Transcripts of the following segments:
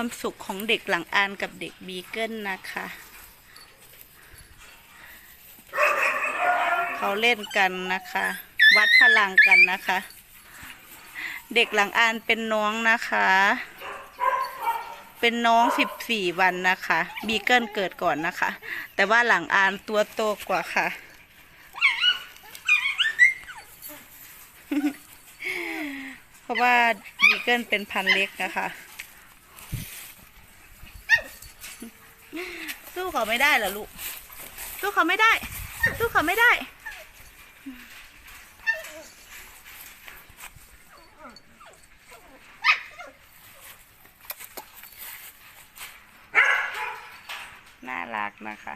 ความสุขของเด็กหลังอานกับเด็กบีเกิลนะคะ เขาเล่นกันนะคะ วัดพลังกันนะคะ เด็กหลังอานเป็นน้องนะคะ เป็นน้องสิบสี่วันนะคะ บีเกิลเกิดก่อนนะคะ แต่ว่าหลังอานตัวโตกว่าค่ะเพราะว่าบีเกิลเป็นพันเล็กนะคะ สู้เขาไม่ได้เหรอลูก สู้เขาไม่ได้ สู้เขาไม่ได้ น่ารักนะคะ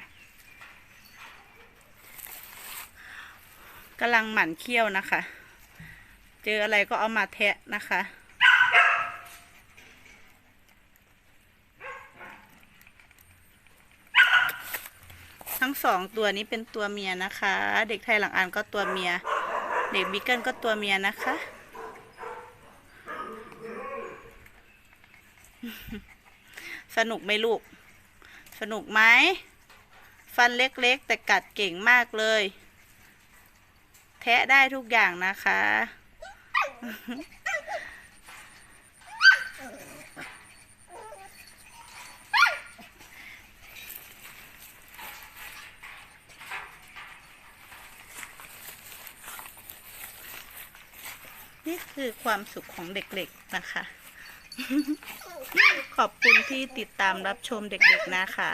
กำลังหมั่นเคี้ยวนะคะ เจออะไรก็เอามาแทะนะคะ ทั้งสองตัวนี้เป็นตัวเมียนะคะ เด็กไทยหลังอ่านก็ตัวเมีย เด็กบิกเกิลก็ตัวเมียนะคะ สนุกไหมลูก สนุกไหม ฟันเล็กๆ แต่กัดเก่งมากเลย แทะได้ทุกอย่างนะคะ นี่คือความสุขของเด็กๆนะคะ ขอบคุณที่ติดตามรับชมเด็กๆนะคะ